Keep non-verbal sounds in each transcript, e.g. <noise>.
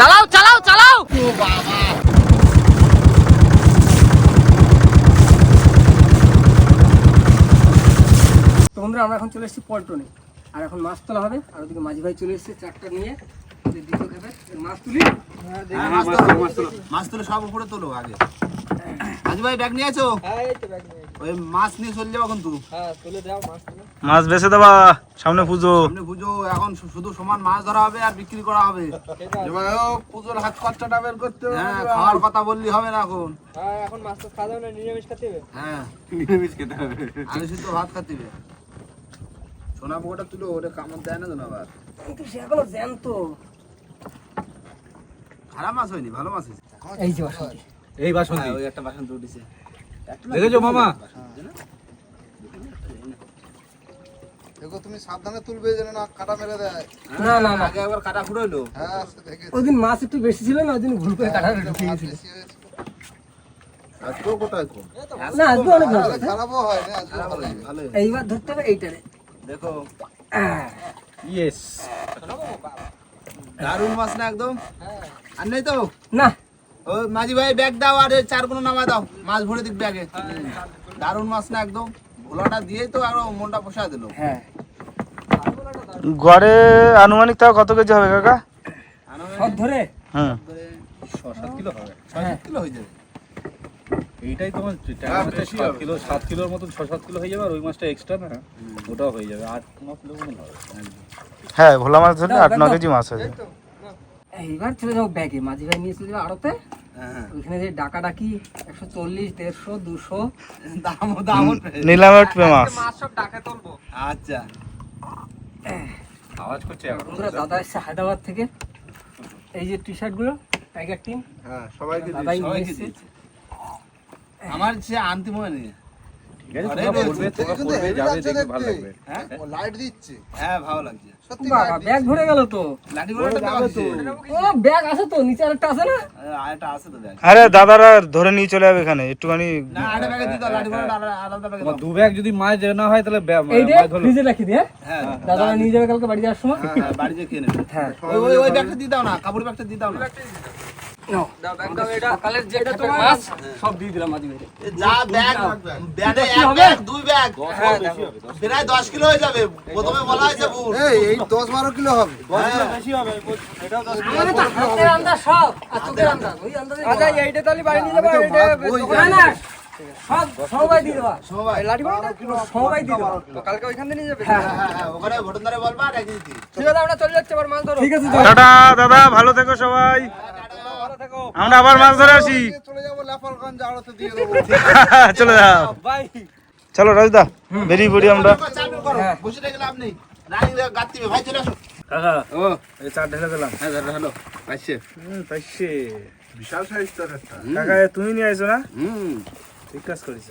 চালাও চালাও চালাও। তো বন্ধুরা আমরা এখন চলে এসেছি পল্টনে। আর এখন মাছ তোলা হবে আর ওদিকে মাঝি ভাই চলে এসেছে চারটা নিয়ে। দ্বিতীয় খেপে। মাছ তুলি। হ্যাঁ, মাছ তোলো, মাছ তোলো। মাছ তুলে সব উপরে তোলো আগে। রাজু ভাই ব্যাগ নিয়ে আছো? ওই মাছ নিয়ে চলে যাব কিন্তু। মাছ বেছে দেবা সামনে পুজো। সামনে পুজো এখন শুধু সমান মাছ ধরা হবে আর বিক্রি করা হবে। পুজোর হাত খরচাটা বের করতে হ্যাঁ খাওয়ার কথা বললি হবে না এখন। এখন মাছ তো খাওয়া যাবে না নিরামিষ খেতে হবে। হ্যাঁ। নিরামিষ খেতে হবে। আলু সিদ্ধ ভাত খাতে হবে। সোনা পোকাটা তুলো ওটা কামড় দেয় না তো আবার। কিন্তু সে এখনও জ্যান্ত। খারাপ মাছ হয়নি ভালো মাছ হয়েছে। এই যে বাসন্তী। এই বাসন্তী। হ্যাঁ, ওই একটা বাসন উঠেছে। দেখেছ মামা? দেখো তুমি সাবধানে তুলবে যেন না কাটা মেরে দেয়। না না না। আগে একবার কাটা ফুটাইলো হ্যাঁ মাছ একটু বেশি ছিল না ওই ভুল করে কাটা ঢুকে গেছিল আজকেও কোথায় কম না আজকে অনেক ভালো খারাপও হয় না আজকে ভালো ভালো এইবার ধরতে হবে এইটারে। দেখো। ইয়েস দারুণ মাছ না একদম? আর নেই তো না। ও মাঝি ভাই ব্যাগ দাও আর চার কোনো নামা দাও। মাছ ভরে দিক ব্যাগে দারুণ মাছ না একদম। ভোলাটা দিয়ে তো আরও মনটা পোষা দিল। হ্যাঁ। গড়ে আনুমানিক তাও কত কেজি হবে কাকা? সব ধরে? হুম ছ সাত কিলো হবে। হ্যাঁ। কিলো হয়ে যাবে। এইটাই তোমার হ্যাঁ, সাত কিলো সাত কিলোর মতন ছ সাত কিলো হয়ে যাবে আর ওই মাছটা এক্সট্রা না। ওটাও হয়ে যাবে। আট ন কিলো মতন হবে। হ্যাঁ ভোলা মাছ ধরলে আট ন কেজি মাছ হয়ে যাবে। এইবার চলে যাব ব্যাগে। মাঝি ভাই নিয়ে চলে যাব আড়তে। হ্যাঁ। ওইখানে যে ডাকা ডাকি একশো চল্লিশ দেড়শো দুশো দাম দাম। নিলামে উঠবে মাছ আচ্ছা। আওয়াজ করছে বন্ধুরা দাদা এসছে হায়দ্রাবাদ থেকে। এই যে টি শার্টগুলো টাইগার টিম হ্যাঁ সবাইকে দাদাই নিয়ে সবাইকে আমার সে আনতে মনে নেই। ঠিক আছে যাবে ভালো লাগবে। হ্যাঁ? লাইট দিচ্ছে। হ্যাঁ ভালো লাগছে। ব্যাগ ভরে গেল তো। লাঠি করে যাবে তো। ও ব্যাগ আছে তো নিচে আরেকটা আছে না? আরেকটা আছে তো দেখ আরে দাদারা ধরে নিয়ে চলে যাবে এখানে একটুখানি দু ব্যাগ যদি মাছ না হয় তাহলে ফ্রিজে রাখি দিয়ে দাদারা নিয়ে যাবে কালকে বাড়ি যাওয়ার সময়। হ্যাঁ, হ্যাঁ, বাড়ি যেয়ে খেয়ে নেবে। হ্যাঁ। ওই ব্যাগটা দিয়ে দাও না কাপড় ব্যাগটা দিয়ে দাও না। সকালের যে মাছ সব দিয়ে দিলাম মাঝি যা ব্যাগ ব্যাগে এক ব্যাগ দুই ব্যাগ। প্রায় দশ কিলো হয়ে যাবে প্রথমে বলা হয়েছে এই এই দশ বারো কিলো হবে। আমাদের তো হাতের আন্দাজ সব আর চোখের আন্দাজ ওই আন্দাজে আচ্ছা এইটা তাহলে বাড়ি নিয়ে যাব না সব সবাই দিয়ে দেবা। সবাই। লাঠি সবাই দিয়ে দেবা। তো কালকে ওইখানে নিয়ে যাবে। হ্যাঁ হ্যাঁ হ্যাঁ ওখানে ঘটনারে বলবা আর একদিন ঠিক আছে আমরা চলে যাচ্ছি আবার মাছ ধরো। ঠিক আছে টাটা দাদা ভালো থেকো সবাই। আমরা আবার মাছ ধরে আসি। চলে যাব লেপারগঞ্জ আড়তে দিয়ে দেবো। <laughs> চলে যাও। <laughs> চলো রাজদা বেরিয়ে পড়ি আমরা। বসে থেকে লাভ নেই। রানী গাত্তিবে ভাই চলে আসো কাকা ও এই চার ঢেলে দিলাম। হ্যাঁ দাদা হ্যালো। পাইছে। হুম পাইছে। বিশাল সাইজ তো কাকা তুমি নিয়ে আইছো না? হুম। ঠিক কাজ করেছ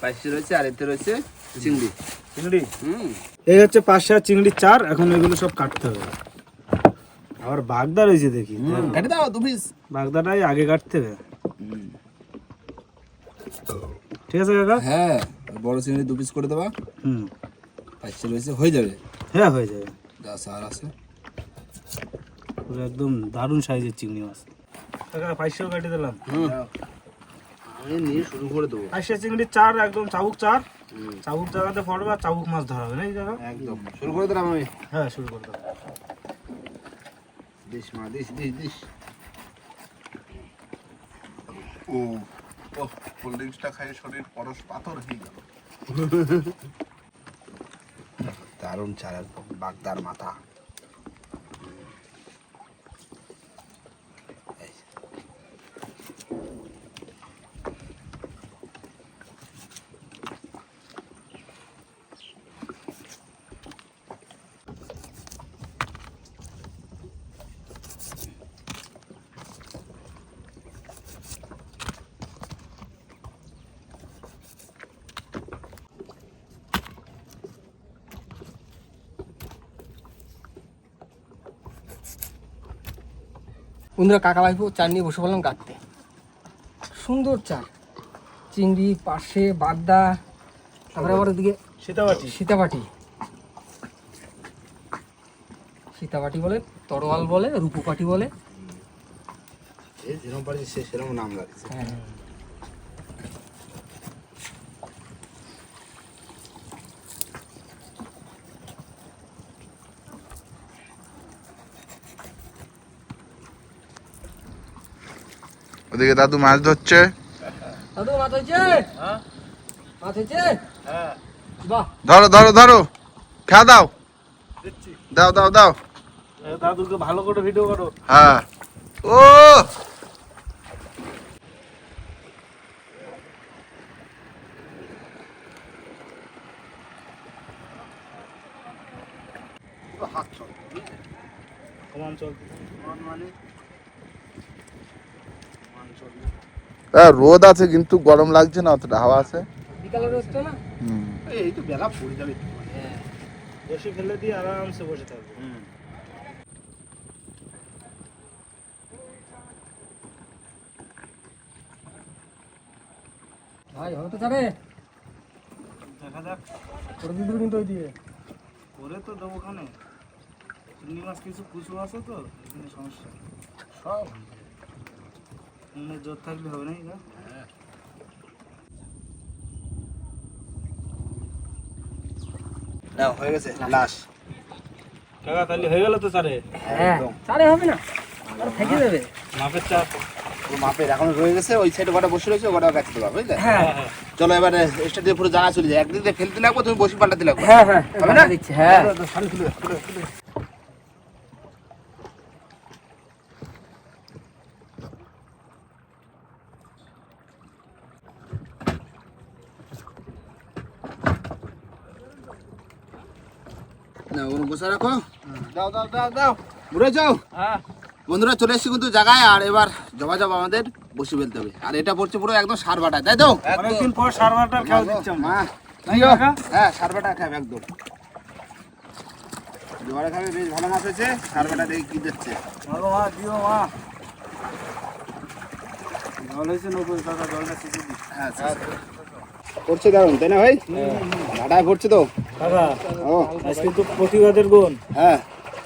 পাইছে রয়েছে আর এতে রয়েছে চিংড়ি। চিংড়ি? হুম। এই হচ্ছে পাঁচশো চিংড়ির চার এখন এগুলো সব কাটতে হবে। আবার বাগদা রয়েছে দেখি। কেটে দাও পিস বাগদাটাই আগে কাটতে হবে। ঠিক আছে কাকা? হ্যাঁ বড় চিংড়ি দু পিস করে দেবা। হুম। পাইছে রয়েছে হয়ে যাবে। হ্যাঁ হয়ে যাবে। যা সার আছে। পুরো একদম দারুণ সাইজের চিংড়ি মাছ। কাকা পাঁচশো কাটে দিলাম। আমি নিয়ে শুরু করে দেবো। চিংড়ির চার একদম চাবুক চার। চাবুক জায়গাতে পড়বে আর চাবুক মাছ ধরা হবে কাকা একদম। শুরু করে দিলাম আমি? হ্যাঁ শুরু করতে দিস মা দিস দিস দিস। ও ও কোল্ড ড্রিঙ্কসটা খাই শরীর পরশ পাথর হয়ে গেল। দারুণ একদম বাগদার মাথা। বন্ধুরা কাকা ভাইপো চার নিয়ে বসে পড়লাম কাটতে সুন্দর চার চিংড়ি পাশে বাগদা তারপরে আবার ওদিকে সীতাবাটি। সীতাবাটি। সীতাবাটি বলে তরোয়াল বলে রূপপাটি বলে। সেরকম নাম লাগছে হ্যাঁ। ওদিকে দাদু মাছ ধরছে। দাদু মাছ হয়েছে? মাছ হয়েছে? বাহ। ধরো ধরো ধরো। খা দাও। দাও দাও দাও। দাদুকে ভালো করে ভিডিও করো। হ্যাঁ। ও! কমান চল। হ্যাঁ, রোদ আছে কিন্তু গরম লাগছে না অতটা হাওয়া আছে। বিকালে রোজটা না? এই তো বেলা পড়ে যাবে বসে ফেলে দিয়ে আরামসে বসে থাকবে। ভাই হবে তো ছাড়ে দেখা যাক। করে দিয়ে দেবে কিন্তু ওই দিয়ে। করে তো দেবো ওখানে। চিংড়ি মাছ কিছু কুচু আছে তো এখানে সমস্যা সব। জোর থাকলে হবে না এটা হয়ে। গেছে লাশ। কাকা তাহলে হয়ে গেল তো স্যারে হ্যাঁ ছাড়ে হবে না? আর থেকে দেবে। মাপের চাপ। পুরো মাপের এখন রয়ে গেছে ওই সাইডে কটা বসে রয়েছে দেবা বুঝলে? হ্যাঁ। চলো এবারে পুরো জায়গা চলে যায় একদিক দিয়ে ফেলতে লাগবো তুমি বসি পাল্টাতে লাগবে। হ্যাঁ হ্যাঁ। হবে না? দিচ্ছি হ্যাঁ না ওর বসে রাখো। দাও দাও দাও দাও। ঘুরে যাও। বন্ধুরা চলে এসেছি কিন্তু জায়গায় আর এবার জবা জবা আমাদের বসে ফেলতে হবে। আর এটা পড়ছে পুরো একদম সার বাটা তাই তো? অনেকদিন পর দিচ্ছি মা তাই কাকা? হ্যাঁ সার বাটা খাবে একদম। জোয়ারে খাবে বেশ ভালো মাছ হয়েছে। সার বাটা দেখে কি দিচ্ছে। ভালো মা দিও মা। জল হয়েছে নব্বই কাকা জলটা শিখে হ্যাঁ পড়ছে দারুণ তাই না ভাই? ভাটায় পড়ছে তো। কাকা আজকে তো প্রতিবাদের গুণ। হ্যাঁ।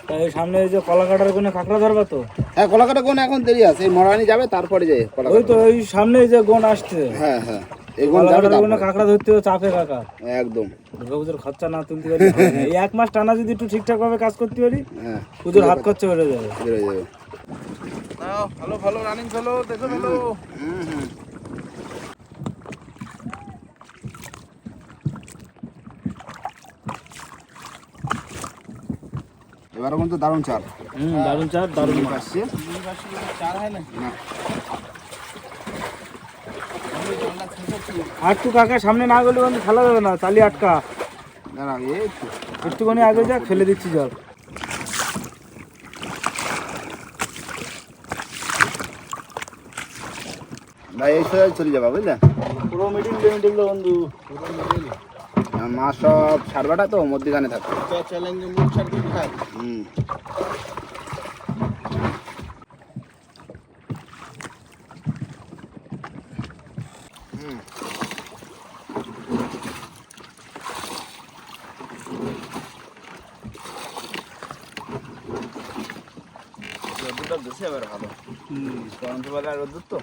তাই সামনে এই যে কলা কাটার গুণে কাঁকড়া ধরবা তো? হ্যাঁ কলাকাটা কোন এখন দেরি আছে। এই মরানি যাবে তারপরে যাই ওই তো ওই সামনে যে গুণ আসছে। হ্যাঁ হ্যাঁ। যাবে গুণে কাঁকড়া ধরতে হবে চাপে কাকা। একদম। দুর্গাপুজোর খরচা না তুলতে পারি। এই এক মাস টানা যদি একটু ঠিকঠাক ভাবে কাজ করতে পারি হ্যাঁ। পুজোর হাত খরচা বেড়ে যাবে। যাবে। ভালো ভালো রানিং ফেলো দেখো ফেলো হুম হুম। এবারে কিন্তু দারুণ চাল। হুম দারুণ চাপ দারুণ মাছ। আসছে আটটু কাকা সামনে না গেলে বন্ধু খেলা যাবে না চালি আটকা। দাঁড়া একটুখানি আগে যাক ফেলে দিচ্ছি জল। ভাই এই সোজা চলে যাবা বুঝলে? পুরো মিডিল মিডিল বন্ধু। আর মাছ সব সারবাটা তো মধ্যখানে থাকে। হুম। রোদ্দুরটা বেশি এবার ভালো। গরম বেলায় রোদ্দুর তো?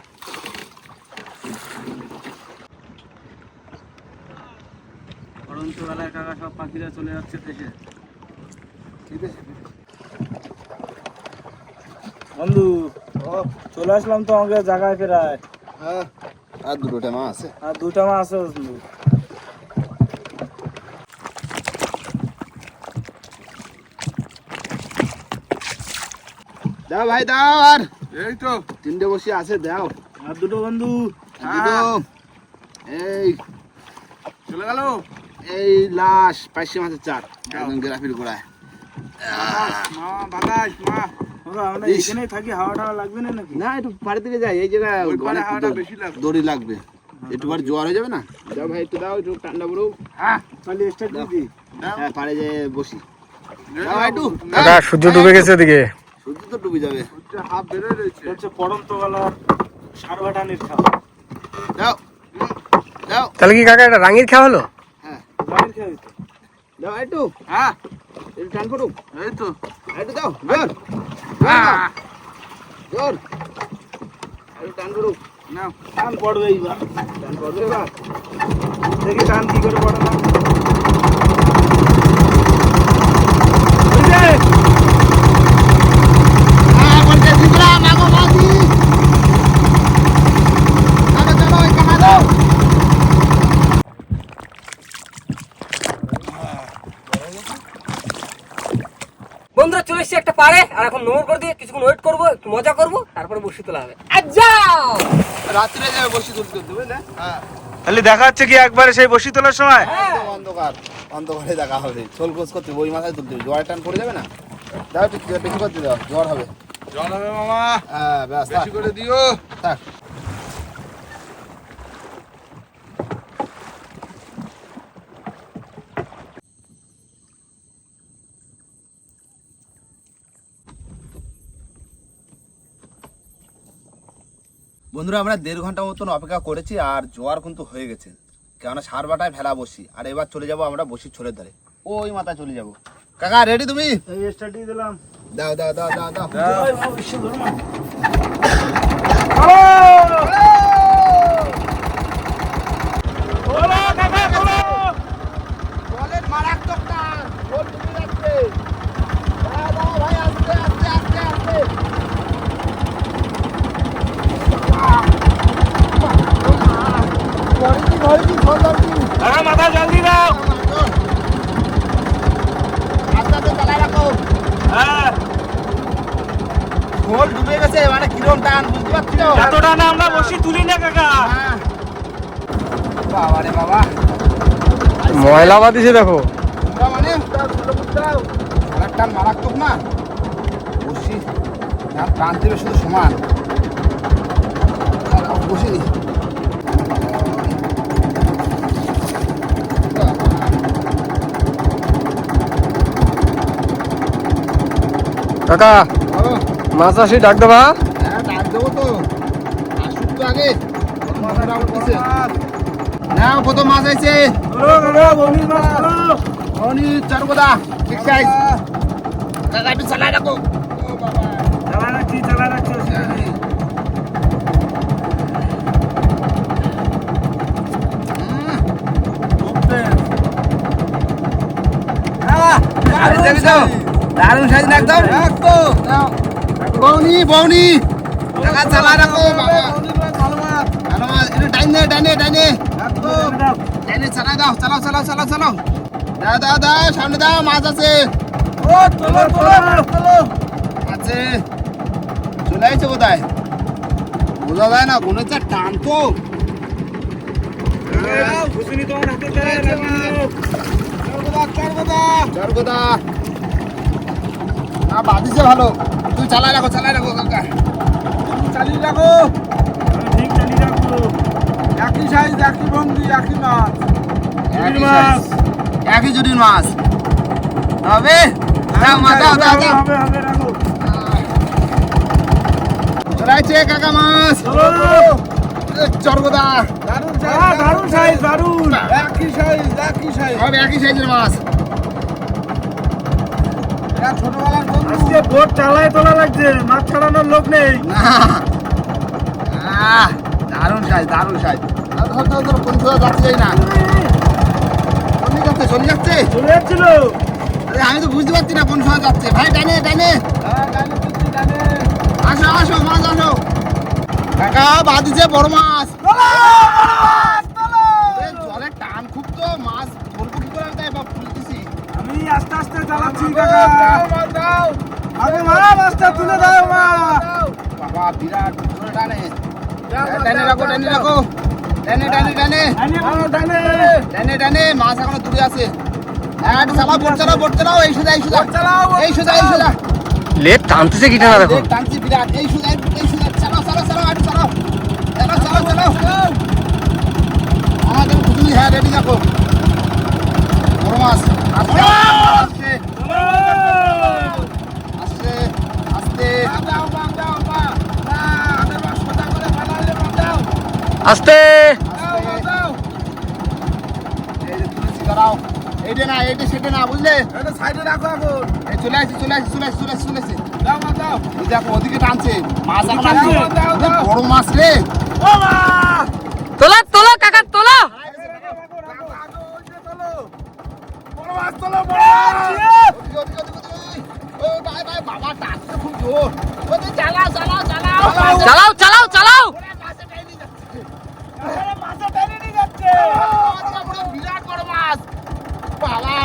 কাকা চলে যাচ্ছে দেশে। ঠিক আছে? বন্ধু চলে আসলাম তো আমাকে জায়গায় প্রায়। হ্যাঁ আর দুটোটা মাছ আছে। আর দুটা মাছ আছে বন্ধু। দাও ভাই দাও আর। এই তো। তিনটে বসে আছে দাও। আর দুটো বন্ধু। দুটো। এই চলে গেল? এই লাশ পাইসে মাছের চার। একদম গ্রাফির গোড়ায়। মা বাতাস মা। ওরা আমরা ইস। এখানেই থাকি হাওয়া টাওয়া লাগবে না একটু বাড়ি থেকে যাই এই জায়গায় দড়ি- লাগবে। একটু বার জোয়ার হয়ে যাবে না? দাও ভাই একটু দাও একটু ঠান্ডা বড় হ্যাঁ। হ্যাঁ পাড়ে যে বসি। দাও সূর্য ডুবে গেছে ওদিকে সূর্য তো ডুবে যাবে। হাফ বেরোয় রয়েছে। এটা হচ্ছে পরন্ত বেলার সারভাটানির খাওয়া দাও। দাও। তাহলে কি কাকা এটা রাঙির খাওয়া হলো? হ্যাঁ বাইরের খেয়ে দিতে দাও একটু হ্যাঁ। একটু টান করুক এই তো। একটু দাও জোর। জোর। জোর। একটু টান করুক না টান পড়বে এইবার। টান পড়বে এবার। দেখি টান কি করে পড়ে না হয়েছে? হ্যাঁ বলতে দিবরা মাগো মাঝি চলো চলো ওই কানা দাও চলে এসেছি একটা পারে আর এখন নোংর করে দিয়ে কিছুক্ষণ ওয়েট করব একটু মজা করব তারপরে বসে তোলা হবে। যাও! রাত্রে যাবে বসে তুলতে তুলতে বুঝলে? হ্যাঁ। তাহলে দেখা হচ্ছে কি একবারে সেই বসি তোলার সময়? একদম অন্ধকার অন্ধকারে দেখা হবে। ছোল কোচ করতে হবে, ওই মাথায় তুলতে হবে। জোয়ার টান পড়ে যাবে না? দাও একটু বেশি করতে দাও জ্বর হবে। জ্বর হবে মামা। হ্যাঁ ব্যাস বেশি করে দিও। থাক। বন্ধুরা আমরা দেড় ঘণ্টা মতন অপেক্ষা করেছি আর জোয়ার কিন্তু হয়ে গেছে কেননা সার বাটায় ভেলা বসি আর এবার চলে যাব আমরা বসি ছোলের ধারে ওই মাথা চলে যাব কাকা রেডি তুমি দিলাম দাও দাও দাও দাও দাও বলেন মারাত্মক টান গোল ঢুকে যাচ্ছে দাও দাও ভাই আস্তে আস্তে আস্তে আস্তে ধরেছি ধরেছি ফোন ধরেছি হ্যাঁ মাথা জলদি দাও আস্তে আস্তে চালায় রাখো হ্যাঁ গেছে মানে কিরম টান বুঝতে পারছ এতটা না আমরা বসি তুলি না কাকা। হ্যাঁ। বাবা রে বাবা। ময়লা বাদিছে দেখো। মানে? আর টান মারাত্মক না? বসি। টান টান দেবে শুধু সমান। বসিনি কাকা। মাছ আসি ডাক দেবা। হ্যাঁ ডাক দেবো তো। আসুক তো আগে হ্যাঁ কত মাছ আছে অনেক চারগোদা ঠিক সাইজ কাকা একটু চালাই রাখো। রাখছি রাখছি দারুণ সাইজ। না একদম? বৌনি বৌনি। টাকা চালা রাখো বাবা। ভালো মাছ একটু ডাইনে ডাইনে ডাইনে। ডাইনে চালাই দাও চালাও চালাও চালাও চালাও। দাও দাও দাও সামনে দাও মাছ আছে। চলো চলো মাছ চলো আছে। চলে আসছে কোথায়? বোঝা যায় না কোনো যা টান তো। চালাই জড়গোদা না বাদিছে ভালো। তুই চালাই রাখো চালাই রাখো কাকা। চালিয়ে রাখো। ঠিক চালিয়ে রাখব একই সাইজ একই ভঙ্গি একই মাছ। একই মাছ। একই জুটির মাছ। হবে? রাখো। চলে কাকা মাছ। আহ, দারুণ সাইজ দারুণ। একই সাইজ একই সাইজ হবে একই সাইজের মাছ। ছোটবেলার বন্ধু। আজকে বোট চালায় তোলা লাগছে মাছ ছাড়ানোর লোক নেই। আহ, দারুণ সাইজ দারুণ সাইজ ধর ধর ধর কোন কোথাও যাচ্ছে না। চলে যাচ্ছে চলে যাচ্ছে? চলে যাচ্ছিল। আরে আমি তো বুঝতে পারছি না কোন সময় যাচ্ছে। ভাই ডানে ডানে। ডানে আসো আসো মাছ আসো। কাকা বাদিছে বড় মাছ এ, জলের টান খুব তো মাছ ধরবো কি করে আমি তাই বা ফুলতেছি আমি আস্তে আস্তে চালাচ্ছি কাকা। দাও মাছ মা মাছটা তুলে দাও মা। বাবা বিরাট জোরে টানে। টানে রাখো টানে রাখো। টানে টানে টানে। টানে টানে টানে। মাছ এখনও দূরে আছে। হ্যাঁ একটু চালাও বোট চালাও বোট চালাও। এই সোজা এই সোজা। এই সোজা এই সোজা। লেট টানতেছে কি টানা দেখো? টানছি বিরাট। এই সোজা এই সোজা চালাও চালাও চালাও একটু চালাও। চালাও চালাও চালাও। আমাদের খুঁজুলি হ্যাঁ রেডি রাখো বড় মাছ আস্তে আস্তে আস্তে আস্তে দাও মা দাও মা না আমাদের মাছ সোজা করে ফেলালে মা দাও আস্তে দাও মা দাও এই যে তুলেছি দাঁড়াও এইটা না এইটা সেটা না বুঝলে এটা সাইডে রাখো এখন এই চলে আসি চলে আসি চলে আসি চলে আসি চলে আসি দাও দাও এই দেখো ওদিকে টানছে মাছ এখন। বড় মাছ রে তোলা তোলা কাকা তোলা বড় মাছ তোলো বড় মাছ ওদিকে, ওদিকে, ওদিকে, ওদিকে। ও ভাই ভাই বাবা টানছে খুব জোর ওদিকে চালাও চালাও চালাও চালাও চালাও চালাও মাছে টেনে যাচ্ছে। মাছে টেনে নিয়ে যাচ্ছে ওদিকে বড় বিরাট বড় মাছ বাবা দে মা ওট ওট ওট মা ওট ওট ওট দাও মা দে দাও মা দে দে দে দে মা দে দে দে মা দাও ভেলকি লাগাও দে মা দে দে দে দে দাও দাও দাও দাও মা দাও দাও দাও দাও ওরম করে না দাও চলে আসো চলে আসো চলে আসো আসো আসো আসো দাও মা দাও দাও আস্তে আস্তে আস্তে আস্তে আসো আসো আসো দাও মা তুলে দাও তুলে দাও মা তোলো আসছে আসছে বন্ধু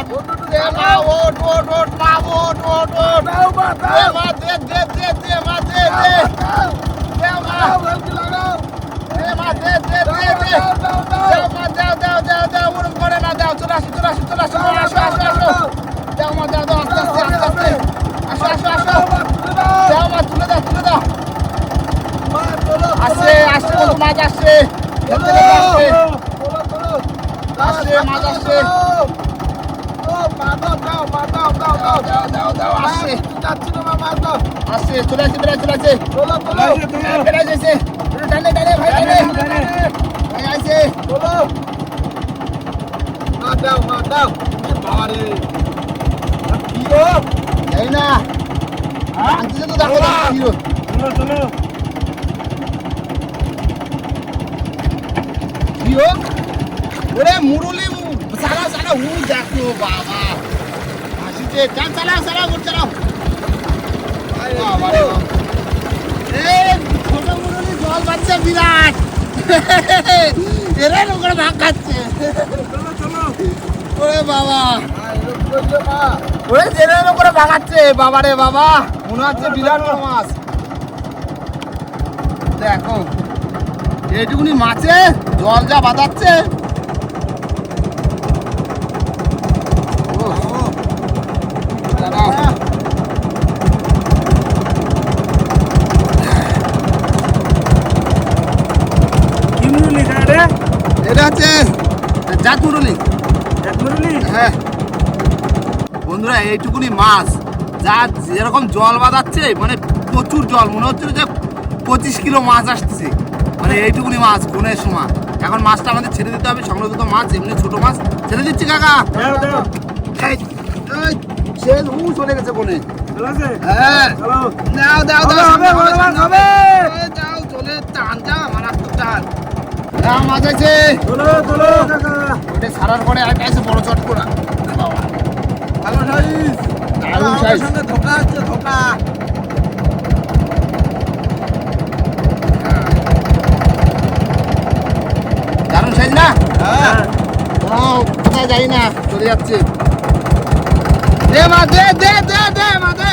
মাছ আসছে আসছে মাছ আসছে দাও দাও মা দাও দাও দাও দেখো, বাবা। আসিতে চাল চালাও চালাও মোট চালাও। বাবা রে বাবা। এ ছোট মুরুলি জল পাচ্ছে বিরাট। এরা করে ভাগ খাচ্ছে। ওরে করে ভাগাচ্ছে বাবা রে বাবা। মনে বিরাট বড় মাছ। দেখো, এইটুকুনি মাছে জল যা বাঁধাচ্ছে ওহ, দাঁড়াও। কি মুরলি রে এটা হচ্ছে হ্যাঁ। বন্ধুরা এইটুকুনি মাছ। যা যেরকম জল বাঁধাচ্ছে মানে প্রচুর জল। মনে হচ্ছে যে পঁচিশ কিলো মাছ আসছে মানে এইটুকুনি মাছ কোনের সময়। এখন মাছটা আমাদের ছেড়ে দিতে হবে। সংরক্ষিত মাছ এমনি ছোট মাছ। ছেড়ে দিচ্ছি কাকা। সে উ চলে গেছে কোনে হ্যাঁ। চলো। দাও দাও দাও হবে, হবে, দাও চলে টান যা মারাত্মক টান দাও মাছ আছে। চলো চলো। ওটা ছাড়ার পরে আরেকটা আছে বড় চট করা ভালো সাইজ। দারুণ আমাদের সঙ্গে ধোকা হচ্ছে ধোকা। দারুণ সাইজ না? হ্যাঁ। কোথায় যাই না চলে যাচ্ছে। দে মা, দে দে দে দে মা, দে।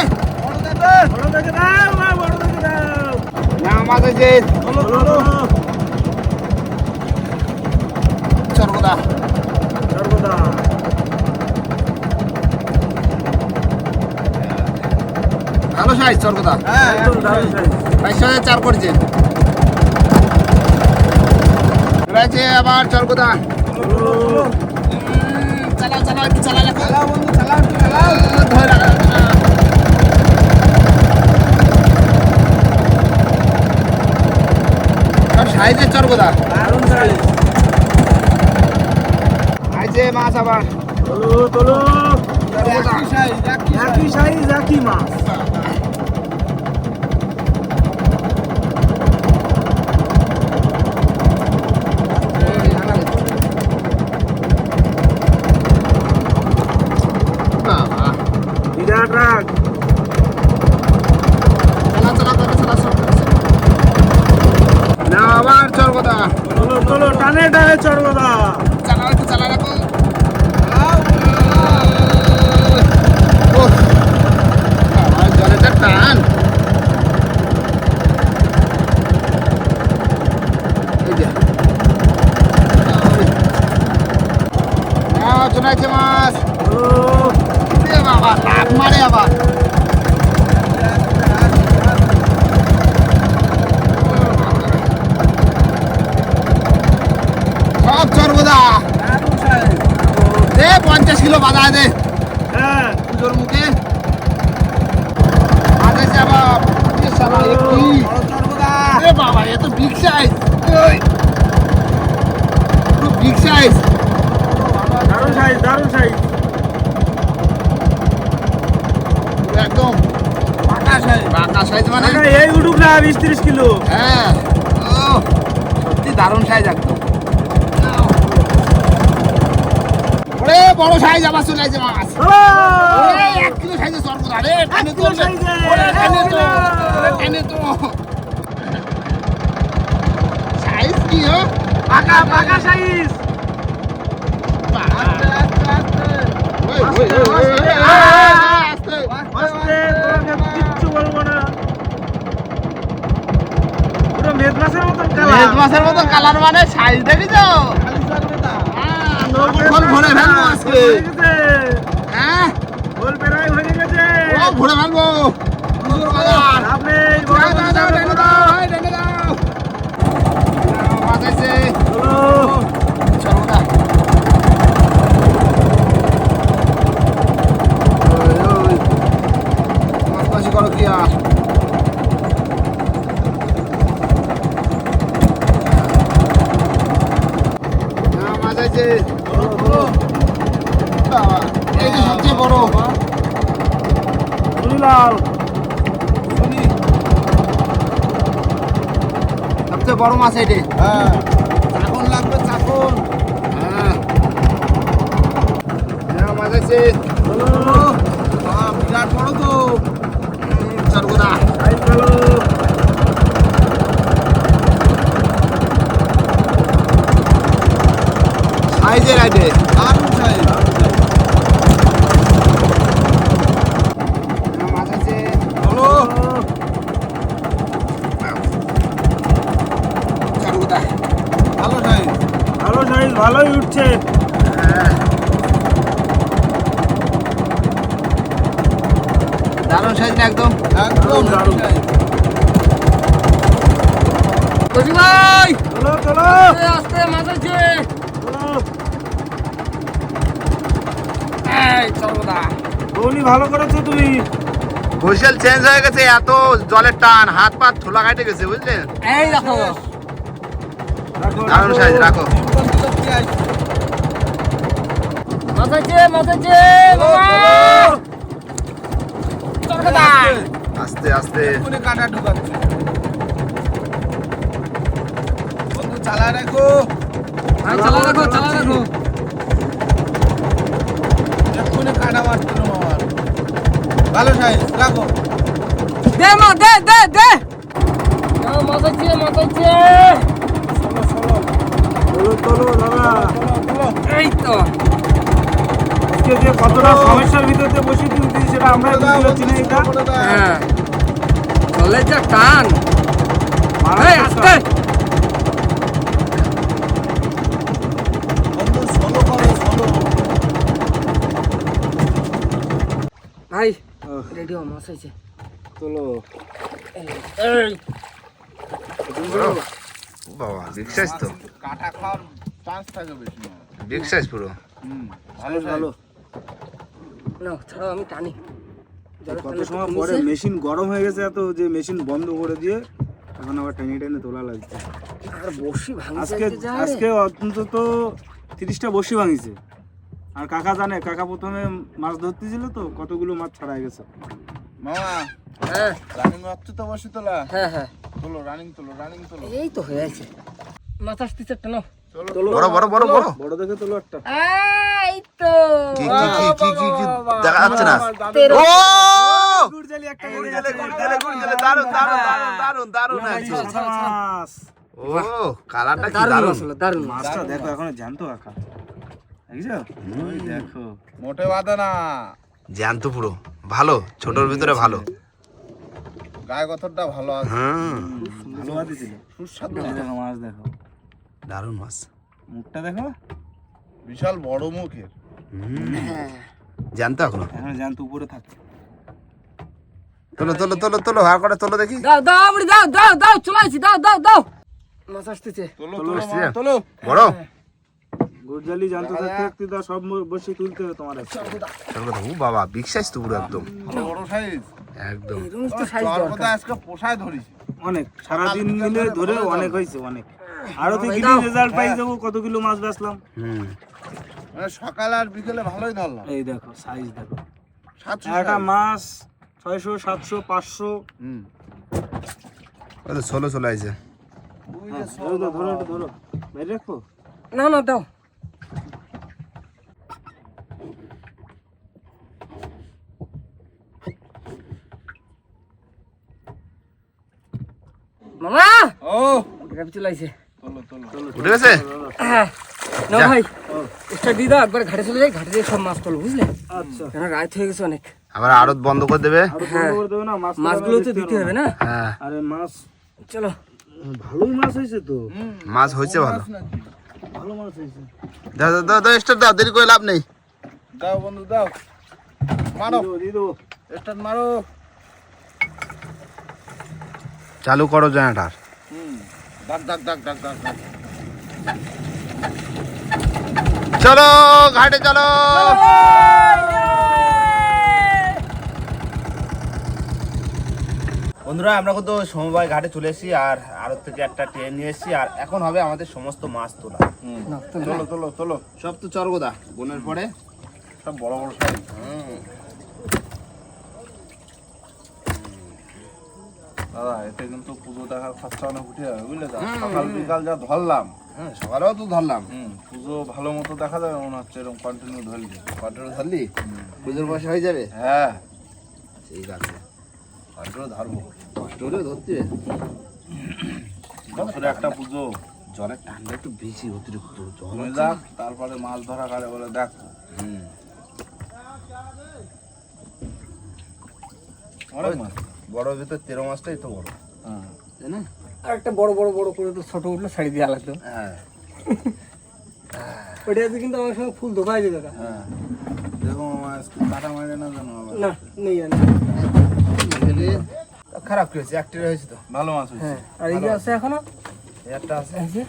চলো চলো সর্বদা সর্বদা ভালো সাইজ সর্বদা। বাইশশো চার করছে আবার চরকদা চলো চালাও চালা সাইজের চরকদা দারুণ size। আইছে মাছ আবার। সাইজ একই একই সাইজ একই মাছ বাবা বিরাট রাগ চালা চালা করে চালা সব না চরকদা চলো চলো টানে টানে সর্বদা চালা একটু চালা রাখো। টান। মাছ। বাবা লাভ মারে আবার। ছিল বাধা দে। হ্যাঁ। পুজোর মুখে। দারুণ একদম সাইজ সাইজ মানে? এই না বিশ কিলো। হ্যাঁ। দারুণ সাইজ একদম। ওরে বড় সাইজ আবার চলে আসছে মাছ ওরে এক কিলো সাইজে সর্বদা। রে টানে তো সাইজে। ওরে টানে তো টানে তো সাইজ কি হো? পাকা পাকা সাইজ। মেদ মাছের মতন কালার মানে সাইজ দেখি তো ভরে ফেলব আজকে গেছে হ্যাঁ ভরে ফেলব আপনি দাও, দাও, দাও, টেনে দাও, এই টেনে দাও। দাও, মাছ আছে। চলো চলো না। ওই, ওই। মাছ মাছি করো কি আর? দাও, মাছ আছে। বাবা, এই যে সবচেয়ে বড় সুনীলাল সবচেয়ে বড় মাছ এটি। হ্যাঁ। চাকন লাগবে চাকন। হ্যাঁ। হ্যাঁ, মাছ আছে। বিরাট বড় তো। সাইজ সাইজের আইডে দারুণ সাইজ মাছ আছে চলো সর্বদা ভালো সাইজ ভালো সাইজ ভালোই উঠছে। দারুণ সাইজ একদম। একদম দারুণ। কচি ভাই! চলো চলো। আস্তে মাছ আছে চলো এই সর্বদা বৌনি ভালো করেছ তুমি। হুইসেল চেঞ্জ হয়ে গেছে এত জলের টান হাত পা থোলা কাটে গেছে বুঝলেন এই দেখো। রাখো সাইজ রাখো। আস্তে আস্তে কোনে কাটা ঢুকাচ্ছে রাখো। চালা রাখো চালা রাখো। এক্ষুনি কাটা মারছিল আমার ভালো সাইজ রাখো। দে মা দে দে দে। মাছ আছে চলো চলো দাদা। এই তো। আজকে যে কতটা সমস্যার ভিতর বসে তুলছি সেটা আমরা বুঝতে না এটা। হ্যাঁ। জলের যা টান এই আস্তে। ভাই রেডিও মাছ আছে চলো। এই বাবা সাইজ তো। কাটা খাওয়ার চান্স থাকে বেশি বিগ সাইজ পুরো? হুম ভালো ভালো না ছাড়াও আমি টানি। কত সময় পরে মেশিন গরম হয়ে গেছে এত যে মেশিন বন্ধ করে দিয়ে এখন আবার টেনে টেনে তোলা লাগছে। আর বসি ভাঙছে আজকে। আজকে অন্তত তিরিশটা বসি ভাঙিছে। আর কাকা জানে কাকা প্রথমে মাছ ধরতেছিল তো কতগুলো মাছ ছাড়া গেছে। মামা হ্যাঁ। রানিং মারছো তো বসে তোলা? হ্যাঁ হ্যাঁ। তোলো রানিং তোলো রানিং তোলো। এই তো হয়ে আছে মাছ আসতেছে টানো বড় বড় বড় বড় বড় দেখে তোলো একটা এই তো কি কি কি কি কি কি দেখা যাচ্ছে না ও গুড়জালি একটা গুড়জালে, গুড়জালে, গুড়জালে, কালারটা কি মাছটা দেখো এখন জ্যান্ত দেখো মোটে বাঁধে না জ্যান্ত পুরো ভালো ছোটর ভিতরে ভালো গায়ে গতরটা ভালো আছে হুম ভালো মাছ সুস্বাদু দেখো মাছ দেখো দারুণ মাছ। মুখটা দেখো। বিশাল বড় মুখের। হ্যাঁ। এখনও? এখন জ্যান্ত উপরে থাকছে তোলো তোলো তোলো তোলো হার করে তোলো দেখি। দাও দাও আপনি দাও দাও দাও চলে আসছি দাও দাও দাও। মাছ আসতেছে। তোলো তোলো, তোলো বড়? গুড়জালি জ্যান্ত থাকতে থাকতে তো সব বসে তুলতে হবে তোমার কথা ও বাবা বিগ সাইজ তো পুরো একদম। বড় সাইজ একদম। এরকম তো সাইজ দরকার। আজকে পোষায় অনেক সারাদিন মিলে ধরে অনেক হয়েছে অনেক। আরও তো ভাই কিছু রেজাল্ট পাই যাব কত কিলো মাছ বেচলাম? হুম মানে সকাল আর বিকেলে ভালোই ধরলাম। এই দেখো সাইজ দেখো। একটা মাছ ছয়শো সাতশো পাঁচশো। হুম। ষোলো আছে হ্যাঁ, ধরো ধরো বাইরে রাখো। না না দাও। মামা! ও। গাড়ি চলে উঠে গেছে? হ্যাঁ। না ভাই দিয়ে দাও একবার ঘাটে চলে যাই ঘাটে দিয়ে সব মাছ তোলো বুঝলে? আচ্ছা। কেন রাত হয়ে গেছে অনেক। আবার আড়ত বন্ধ করে দেবে? আরও বন্ধ করে দেবে না মাছ মাছগুলো তো দিতে হবে না? হ্যাঁ। আরে মাছ চলো। ভালোই মাছ হয়েছে তো। মাছ হয়েছে ভালো। ভালো মাছ হয়েছে। দাও দাও, দাও দেরি করে লাভ নেই। দাও বন্ধু দাও। মারো। স্টার্ট মারো। চালু করো জেনারেটার ডাক ডাক ডাক ডাক ডাক ডাক চলো ঘাটে চলো। বন্ধুরা আমরা কিন্তু সমবায় ঘাটে চলে এসেছি আর আরও থেকে একটা ট্রেন নিয়ে এসেছি আর এখন হবে আমাদের সমস্ত মাছ তোলা। চলো চলো চলো। সব তো চরগোদা বোনের পরে। সব বড় বড় সাইজ দাদা এতে কিন্তু পুজো দেখার খরচা অনেক উঠে যাবে বুঝলে সকাল বিকাল যা ধরলাম হ্যাঁ সকালেও তো ধরলাম। পুজো ভালো মতো দেখা যাবে মনে হচ্ছে এরকম কন্টিনিউ ধরলি। কন্ট্রোল ধরলি? পুজোর পয়সা হয়ে যাবে? হ্যাঁ। ঠিক আছে। কন্ট্রোল ধরবো। ধরতে বছরে একটা পুজো। জলের ঠান্ডা একটু বেশি অতিরিক্ত জল। দেখ তারপরে মাছ ধরা কারে বলে দেখ। হুম। অনেক মাছ। বড় ভিতর তেরো মাছটাই তো বড়। হ্যাঁ। তাই না? আর একটা বড় বড় বড় করে তো ছোট উঠল শাড়ি দিয়ে আলাদা। হ্যাঁ। ওটা কিন্তু আমার সঙ্গে ফুল ধোকা হয়েছে দাদা। হ্যাঁ। দেখো মাছ কাটা মারে না জানো না নেই জানি খারাপ কি হয়েছে? একটা হয়েছে তো। ভালো মাছ হয়েছে। হ্যাঁ। আর এই আছে এখনও? এই একটা আছে। এই যে?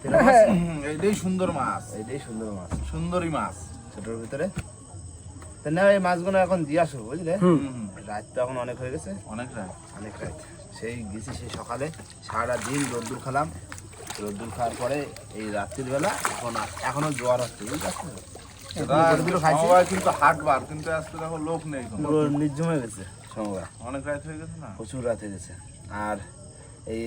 তেরো মাছ। হুম, এইটাই সুন্দর মাছ। এইটাই সুন্দর মাছ। সুন্দরী মাছ। ছোটোর ভিতরে। তা না এই মাছগুলো এখন দিয়ে আসো বুঝলে? রাত তো এখন অনেক হয়ে গেছে। অনেক রাত। অনেক রাত। সেই গেছি সেই সকালে। সারা দিন রোদ্দুর খেলাম। রোদ্দুর খাওয়ার পরে এই রাত্রির বেলা এখন এখনও জোয়ার হচ্ছে বুঝতে পারছ কিন্তু হাটবার কিন্তু আজকে দেখো লোক নেই কোনো। পুরো নির্জম হয়ে গেছে সময় অনেক রাত হয়ে গেছে না? প্রচুর রাত হয়ে গেছে। আর এই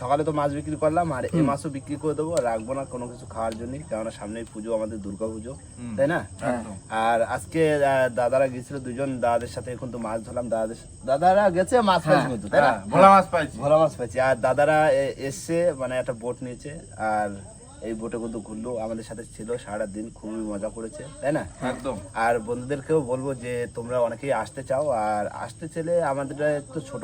সকালে তো মাছ বিক্রি করলাম আর এই মাছও বিক্রি করে দেবো রাখব না কোনো কিছু খাওয়ার জন্য কেননা সামনেই পুজো আমাদের দুর্গা পুজো তাই না? আর আজকে দাদারা গেছিল দুজন দাদাদের সাথে এখন তো মাছ ধরলাম দাদাদের দাদারা গেছে মাছ পাইছে কিন্তু তাই না? হ্যাঁ, ভোলা মাছ পাইছি। ভোলা মাছ পাইছি আর দাদারা এসছে মানে একটা বোট নিয়েছে আর এই বোটে কিন্তু ঘুরলো আমাদের সাথে ছিল সারা দিন খুবই মজা করেছে তাই না? একদম। আর বন্ধুদেরকেও বলব যে তোমরা অনেকেই আসতে চাও আর আসতে চাইলে আমাদের একটু ছোট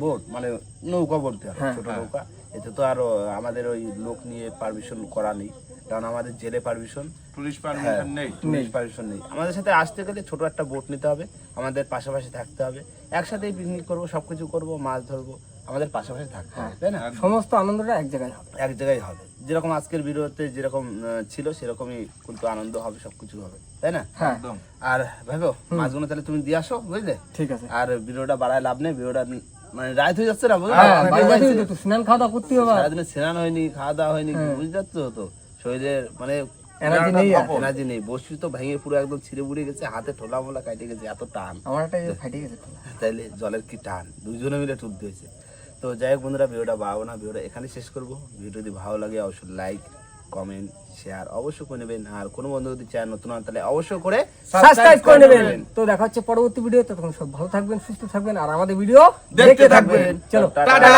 বোট মানে নৌকা বলতে হয় হ্যাঁ। ছোট নৌকা। এতে তো আর আমাদের ওই লোক নিয়ে পারমিশন করা নেই কারণ আমাদের জেলে পারমিশন টুরিস্ট পারমিশন নেই। পারমিশন নেই। আমাদের সাথে আসতে গেলে ছোট একটা বোট নিতে হবে আমাদের পাশাপাশি থাকতে হবে। একসাথেই পিকনিক করব সবকিছু করব মাছ ধরবো আমাদের পাশাপাশি থাকতে হবে তাই না? সমস্ত আনন্দটা এক জায়গায় হবে। এক জায়গায় হবে। যেরকম আজকের ভিডিওতে যেরকম ছিল সেরকমই কিন্তু আনন্দ হবে সবকিছু হবে তাই না? হ্যাঁ। একদম। আর ভাইবো মাছগুলো তাহলে তুমি দিয়ে আসো বুঝলে? ঠিক আছে। আর ভিডিওটা বাড়ায় লাভ নেই ভিডিওটা মানে রাত হয়ে যাচ্ছে না হ্যাঁ স্নান খাওয়া দাওয়া করতে হবে। সারাদিনে স্নান হয়নি খাওয়া দাওয়া হয়নি বুঝতে পারছ তো? শরীরের মানে এনার্জি নেই এনার্জি নেই। বসি তো ভেঙে পুরো একদম ছিঁড়ে বুড়ে গেছে হাতে ঠোলা মোলা কাটে গেছে এত টান। আমার একটা ফাটে গেছে তাইলে জলের কি টান? দুজনে মিলে টুটতে হয়েছে তো যাই হোক বন্ধুরা ভিডিওটা বাড়াবো না ভিডিওটা এখানে শেষ করব। ভিডিও যদি ভালো লাগে অবশ্যই লাইক কমেন্ট শেয়ার অবশ্যই করে নেবেন। আর কোনো বন্ধু যদি চায় নতুন হন তাহলে অবশ্যই করে সাবস্ক্রাইব করে নেবেন। তো দেখা হচ্ছে পরবর্তী ভিডিও তখন সব ভালো থাকবেন সুস্থ থাকবেন আর আমাদের ভিডিও দেখতে থাকবেন। চলো। টাটা!